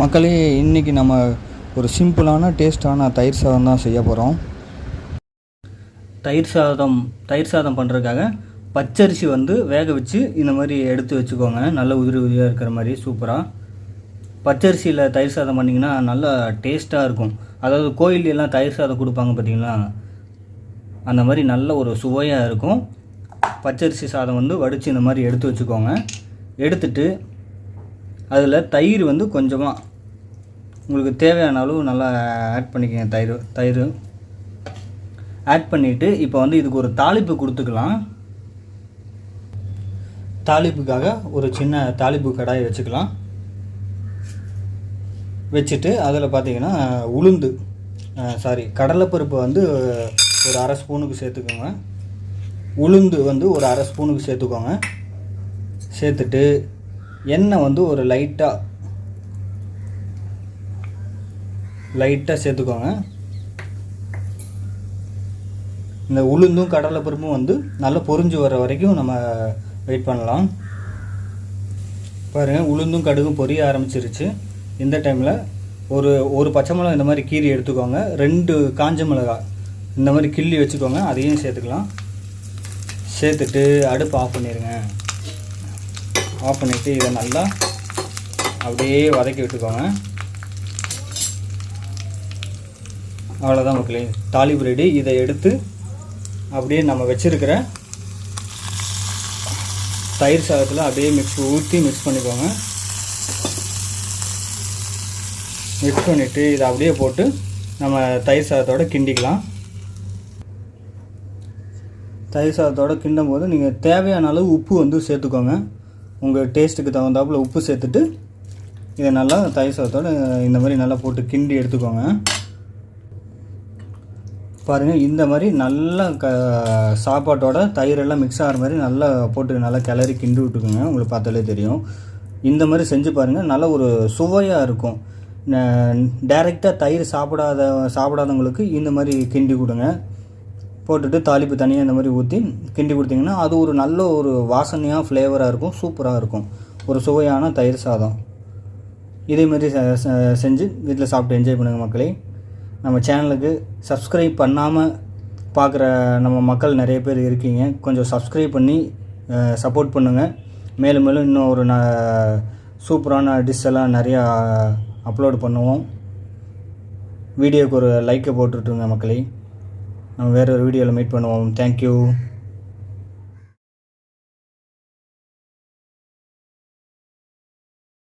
மக்களே இன்றைக்கி நம்ம ஒரு சிம்பிளான டேஸ்டான தயிர் சாதம் தான் செய்ய போகிறோம் தயிர் சாதம் தயிர் சாதம் பண்ணுறதுக்காக பச்சரிசி வந்து வேக வச்சு இந்த மாதிரி எடுத்து வச்சுக்கோங்க. நல்ல உதிரி உதிரியாக இருக்கிற மாதிரி சூப்பராக பச்சரிசியில் தயிர் சாதம் பண்ணிங்கன்னா நல்லா டேஸ்ட்டாக இருக்கும். அதாவது கோயிலெலாம் தயிர் சாதம் கொடுப்பாங்க பார்த்தீங்களா அந்த மாதிரி நல்ல ஒரு சுவையாக இருக்கும். பச்சரிசி சாதம் வந்து வடித்து இந்த மாதிரி எடுத்து வச்சுக்கோங்க. எடுத்துட்டு அதில் தயிர் வந்து கொஞ்சமாக உங்களுக்கு தேவையான அளவு நல்லா ஆட் பண்ணிக்கங்க தயிர் தயிர். ஆட் பண்ணிவிட்டு இப்போ வந்து இதுக்கு ஒரு தாளிப்பு கொடுத்துக்கலாம். தாளிப்புக்காக ஒரு சின்ன தாளிப்பு கடாய் வச்சுக்கலாம். வச்சுட்டு அதில் பார்த்தீங்கன்னா உளுந்து சாரி கடலைப்பருப்பு வந்து ஒரு அரை ஸ்பூனுக்கு சேர்த்துக்கோங்க. உளுந்து வந்து ஒரு அரை ஸ்பூனுக்கு சேர்த்துக்கோங்க. சேர்த்துட்டு எண்ணெய் வந்து ஒரு லைட்டாக லைட்டாக சேர்த்துக்கோங்க. இந்த உளுந்தும் கடலைப்பருப்பும் வந்து நல்லா பொரிஞ்சு வர வரைக்கும் நம்ம வெயிட் பண்ணலாம். பாருங்கள் உளுந்தும் கடுகும் பொரிய ஆரம்பிச்சிருச்சு. இந்த டைமில் ஒரு ஒரு பச்சை மிளகா இந்த மாதிரி கீரி எடுத்துக்கோங்க. ரெண்டு காஞ்ச மிளகா இந்த மாதிரி கிள்ளி வச்சுக்கோங்க. அதையும் சேர்த்துக்கலாம். சேர்த்துட்டு அடுப்பு ஆஃப் பண்ணிடுங்க ஆஃப் பண்ணிவிட்டு இதை நல்லா அப்படியே வதக்கி விட்டுக்கோங்க. அவ்வளோதான் மக்களே. தாலி ரெடி இதை எடுத்து அப்படியே நம்ம வச்சுருக்கிற தயிர் சாதத்தில் அப்படியே மிக்ஸ் ஊற்றி மிக்ஸ் பண்ணிக்கோங்க. மிக்ஸ் பண்ணிவிட்டு இதை அப்படியே போட்டு நம்ம தயிர் சாதத்தோட கிண்டிக்கலாம். தயிர் சாதத்தோட கிண்டும் போது நீங்கள் தேவையான அளவு உப்பு வந்து சேர்த்துக்கோங்க. உங்கள் டேஸ்ட்டுக்கு தகுந்தாப்புல உப்பு சேர்த்துட்டு இதை நல்லா தயிர் சாதத்தோட இந்த மாதிரி நல்லா போட்டு கிண்டி எடுத்துக்கோங்க. பாருங்கள் இந்த மாதிரி நல்லா க சாப்பாட்டோட தயிரெல்லாம் மிக்ஸ் ஆகிற மாதிரி நல்லா போட்டு நல்லா கிளறி கிண்டி விட்டுக்கோங்க. உங்களுக்கு பார்த்தாலே தெரியும். இந்த மாதிரி செஞ்சு பாருங்கள் நல்ல ஒரு சுவையாக இருக்கும். டைரெக்டாக தயிர் சாப்பிடாத சாப்பிடாதவங்களுக்கு இந்த மாதிரி கிண்டி கொடுங்க. போட்டுட்டு தாளிப்பு தனியாக இந்த மாதிரி ஊற்றி கிண்டி கொடுத்தீங்கன்னா அது ஒரு நல்ல ஒரு வாசனையாக ஃப்ளேவராக இருக்கும் சூப்பராக இருக்கும். ஒரு சுவையான தயிர் சாதம். இதேமாதிரி செஞ்சு வீட்டில் சாப்பிட்டு என்ஜாய் பண்ணுங்கள் மக்களே. நம்ம சேனலுக்கு சப்ஸ்கிரைப் பண்ணாமல் பார்க்குற நம்ம மக்கள் நிறைய பேர் இருக்கீங்க. கொஞ்சம் சப்ஸ்கிரைப் பண்ணி சப்போர்ட் பண்ணுங்கள் மேலும் மேலும் இன்னும் ஒரு ந சூப்பரான டிஷ் எல்லாம் நிறையா அப்லோட் பண்ணுவோம். வீடியோக்கு ஒரு லைக்கை போட்டுட்ருங்க மக்களே. நம்ம வேறு ஒரு வீடியோவில் மீட் பண்ணுவோம். தேங்க்யூ